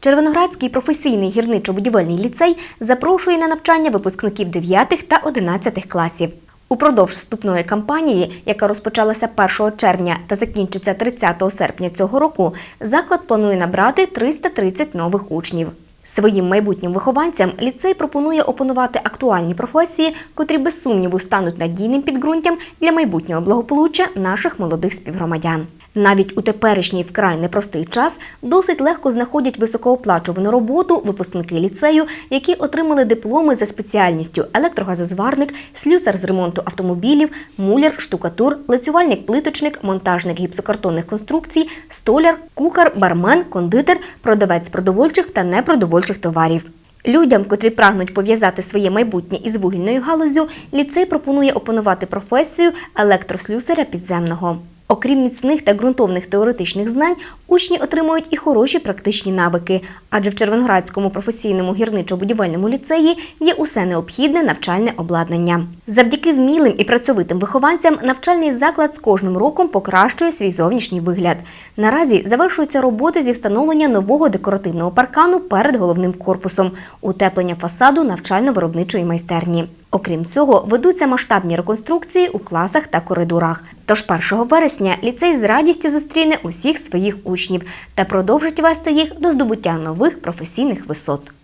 Червоноградський професійний гірничо-будівельний ліцей запрошує на навчання випускників 9 та 11 класів. Упродовж вступної кампанії, яка розпочалася 1 червня та закінчиться 30 серпня цього року, заклад планує набрати 330 нових учнів. Своїм майбутнім вихованцям ліцей пропонує опанувати актуальні професії, котрі без сумніву стануть надійним підґрунтям для майбутнього благополуччя наших молодих співгромадян. Навіть у теперішній вкрай непростий час досить легко знаходять високооплачувану роботу випускники ліцею, які отримали дипломи за спеціальністю електрогазозварник, слюсар з ремонту автомобілів, муляр, штукатур, лицювальник, плиточник, монтажник гіпсокартонних конструкцій, столяр, кухар, бармен, кондитер, продавець продовольчих та непродовольчих товарів. Людям, котрі прагнуть пов'язати своє майбутнє із вугільною галузю, ліцей пропонує опанувати професію електрослюсаря підземного. Окрім міцних та ґрунтовних теоретичних знань, учні отримують і хороші практичні навики, адже в Червоноградському професійному гірничо-будівельному ліцеї є усе необхідне навчальне обладнання. Завдяки вмілим і працьовитим вихованцям навчальний заклад з кожним роком покращує свій зовнішній вигляд. Наразі завершуються роботи зі встановлення нового декоративного паркану перед головним корпусом, утеплення фасаду навчально-виробничої майстерні. Окрім цього, ведуться масштабні реконструкції у класах та коридорах. Тож 1 вересня ліцей з радістю зустріне усіх своїх учнів та продовжить вести їх до здобуття нових професійних висот.